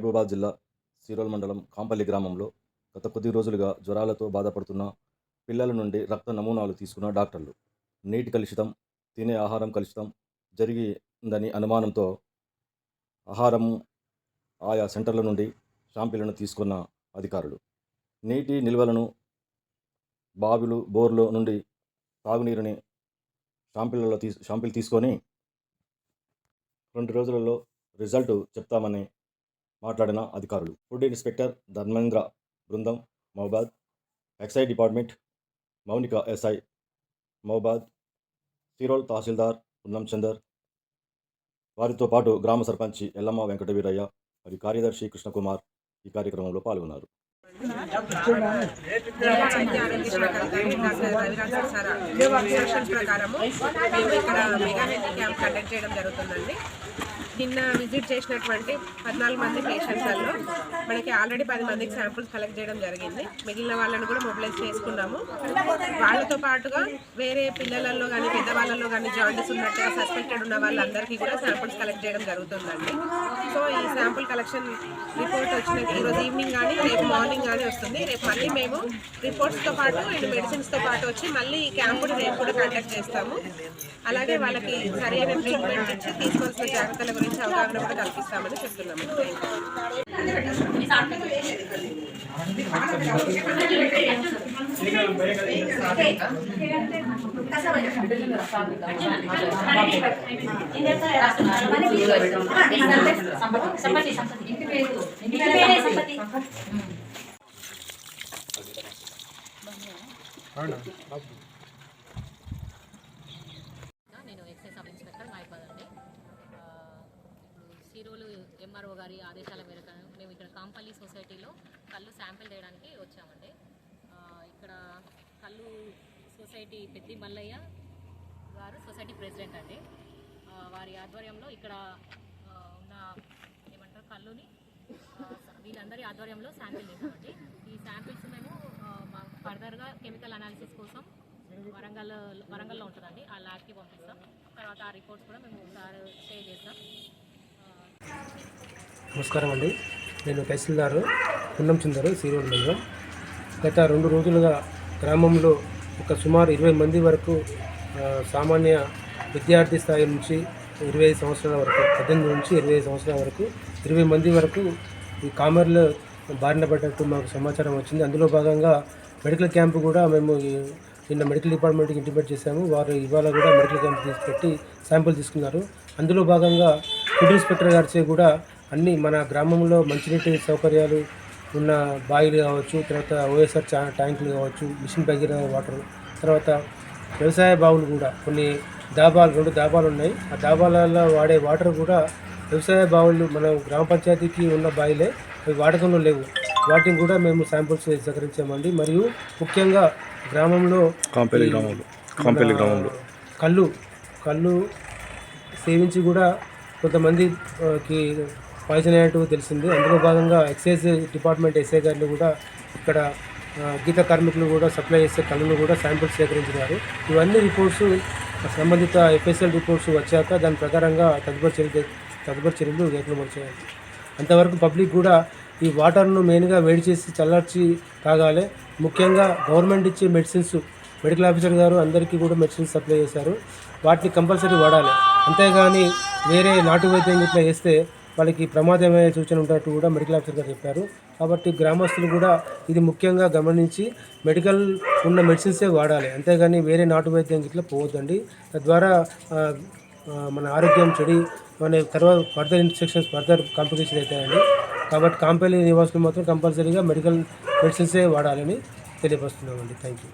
మహబూబాబాద్ జిల్లా సిరోల్ మండలం కాంపల్లి గ్రామంలో గత కొద్ది రోజులుగా జ్వరాలతో బాధపడుతున్న పిల్లల నుండి రక్త నమూనాలు తీసుకున్న డాక్టర్లు. నీటి కలుషితం తినే ఆహారం కలుషితం జరిగిందని అనుమానంతో ఆహారం ఆయా సెంటర్ల నుండి షాంపిళ్ళను తీసుకున్న అధికారులు. నీటి నిల్వలను బావిలు బోర్లు నుండి తాగునీరుని షాంపిళ్ళలో తీ షాంపిల్ తీసుకొని రెండు రోజులలో రిజల్ట్ చెప్తామని మాట్లాడిన అధికారులు. ఫుడ్ ఇన్స్పెక్టర్ ధర్మేంద్ర బృందం మహబాద్ ఎక్సైజ్ డిపార్ట్మెంట్ మౌనిక ఎస్ఐ మహబాద్ సిరోల్ తహసీల్దార్ పున్నం చందర్ వారితో పాటు గ్రామ సర్పంచి ఎల్లమ్మ వెంకట వీరయ్య మరియు కార్యదర్శి కృష్ణకుమార్ ఈ కార్యక్రమంలో పాల్గొన్నారు. జిల్లా వైద్య ఆరోగ్య శాఖ అధికారి డాక్టర్ రవిరాజ్ సార్ ఇన్స్ట్రక్షన్స్ ప్రకారము మేము ఇక్కడ మెగా హెల్త్ క్యాంప్ కండక్ట్ చేయడం జరుగుతుందండి. నిన్న విజిట్ చేసినటువంటి పద్నాలుగు మంది పేషెంట్స్లో మనకి ఆల్రెడీ పది మందికి శాంపుల్స్ కలెక్ట్ చేయడం జరిగింది. మిగిలిన వాళ్ళని కూడా మొబిలైజ్ చేసుకున్నాము. వాళ్ళతో పాటుగా వేరే పిల్లలలో కానీ పెద్దవాళ్ళలో కానీ జాయింట్స్ ఉన్నట్టుగా సస్పెక్టెడ్ ఉన్న వాళ్ళందరికీ కూడా శాంపుల్స్ కలెక్ట్ చేయడం జరుగుతుందండి. సో ఈ శాంపుల్ కలెక్షన్ రిపోర్ట్ వచ్చిన ఈరోజు ఈవినింగ్ కానీ రేపు మార్నింగ్ కానీ వస్తుంది. రేపు మళ్ళీ మేము రిపోర్ట్స్తో పాటు అండ్ మెడిసిన్స్తో పాటు వచ్చి మళ్ళీ ఈ క్యాంపుని రేపు కూడా కండక్ట్ చేస్తాము. అలాగే వాళ్ళకి సరైన ట్రీట్మెంట్ ఇచ్చి తీసుకోవాల్సిన జాగ్రత్తల గురించి అవగాహన కూడా కల్పిస్తామని చెప్తున్నాము. థ్యాంక్ యూ సంపత్తి సంపత్తి. ఇంటి పేరు ఇంటి పేరే సంపత్తి నేను ఎంఆర్ఓ గారి ఆదేశాల మేరకు మేము ఇక్కడ కాంపల్లి సొసైటీలో కళ్ళు శాంపిల్ చేయడానికి వచ్చామండి. ఇక్కడ కళ్ళు సొసైటీ పెద్ది మల్లయ్య గారు సొసైటీ ప్రెసిడెంట్ అండి. వారి ఆధ్వర్యంలో ఇక్కడ ఉన్న ఏమంటారు కళ్ళుని వీళ్ళందరి ఆధ్వర్యంలో శాంపిల్ చేసామండి ఈ శాంపిల్స్ మేము మా ఫర్దర్గా కెమికల్ అనాలిసిస్ కోసం వరంగల్ వరంగల్లో ఉంటుందండి. ఆ ల్యాబ్కి పంపిస్తాం. తర్వాత ఆ రిపోర్ట్స్ కూడా మేము ఒకసారి షేర్ చేస్తాం. నమస్కారం అండి. నేను తహసీల్దార్ పున్నం చందర్ సీరోడ్ గత రెండు రోజులుగా గ్రామంలో ఒక సుమారు ఇరవై మంది వరకు సామాన్య విద్యార్థి స్థాయి నుంచి ఇరవై ఐదు సంవత్సరాల వరకు పద్దెనిమిది నుంచి ఇరవై ఐదు సంవత్సరాల వరకు ఇరవై మంది వరకు ఈ కామర్లో బారిన పడ్డట్టు మాకు సమాచారం వచ్చింది. అందులో భాగంగా మెడికల్ క్యాంపు కూడా మేము నిన్న మెడికల్ డిపార్ట్మెంట్కి ఇంటిమేట్ చేశాము. వారు ఇవాళ కూడా మెడికల్ క్యాంప్ తీసుకెట్టి శాంపుల్ తీసుకున్నారు. అందులో భాగంగా ఫుడ్ ఇన్స్పెక్టర్ గారిచే కూడా అన్ని మన గ్రామంలో మంచినీటి సౌకర్యాలు ఉన్న బాయిలు కావచ్చు తర్వాత ఓఎస్ఆర్ చా ట్యాంకులు కావచ్చు మిషన్ భగీరథ వాటర్ తర్వాత వ్యవసాయ బావులు కూడా కొన్ని దాబాలు రెండు దాబాలు ఉన్నాయి. ఆ దాబాలలో వాడే వాటర్ కూడా వ్యవసాయ బావులు మన గ్రామ పంచాయతీకి ఉన్న బాయిలే అవి వాడకంలో లేవు. వాటిని కూడా మేము శాంపుల్స్ సేకరించామండి. మరియు ముఖ్యంగా గ్రామంలో కాంపల్లి గ్రామంలో కాంపల్లి గ్రామంలో. కళ్ళు కళ్ళు సేవించి కూడా కొంతమందికి పాయిజన్ అయినట్టు తెలిసింది. అందులో భాగంగా ఎక్సైజ్ డిపార్ట్మెంట్ ఎస్ఐ గారిని కూడా ఇక్కడ గీత కార్మికులు కూడా సప్లై చేసే కళ్ళను కూడా శాంపిల్స్ సేకరించినారు. ఇవన్నీ రిపోర్ట్స్ సంబంధిత ఎఫ్ఎస్ఎల్ రిపోర్ట్స్ వచ్చాక దాని ప్రకారంగా తదుపరి చర్యలు తదుపరి చర్యలు వేగమని చేయాలి అంతవరకు పబ్లిక్ కూడా ఈ వాటర్ను మెయిన్గా వేడి చేసి చల్లార్చి తాగాలి. ముఖ్యంగా గవర్నమెంట్ ఇచ్చే మెడిసిన్స్ మెడికల్ ఆఫీసర్ గారు అందరికీ కూడా మెడిసిన్స్ సప్లై చేశారు. వాటిని కంపల్సరీ వాడాలి. అంతేగాని వేరే నాటు వైద్యం ఇట్లా వేస్తే వాళ్ళకి ప్రమాదమయ్యే సూచన ఉన్నట్టు కూడా మెడికల్ ఆఫీసర్ గారు చెప్పారు. కాబట్టి గ్రామస్తులు కూడా ఇది ముఖ్యంగా గమనించి మెడికల్ ఉన్న మెడిసిన్సే వాడాలి. అంతేగాని వేరే నాటు వైద్యం ఇట్లా పోవద్దండి. తద్వారా మన ఆరోగ్యం చెడి మన తర్వాత ఫర్దర్ ఇన్స్ట్రక్షన్స్ ఫర్దర్ కాంప్లికేషన్ అవుతాయండి కాబట్టి కాంపెనీ నివాసులు మాత్రం కంపల్సరీగా మెడికల్ మెడిసిన్సే వాడాలని తెలియపరుస్తున్నామండి. Thank you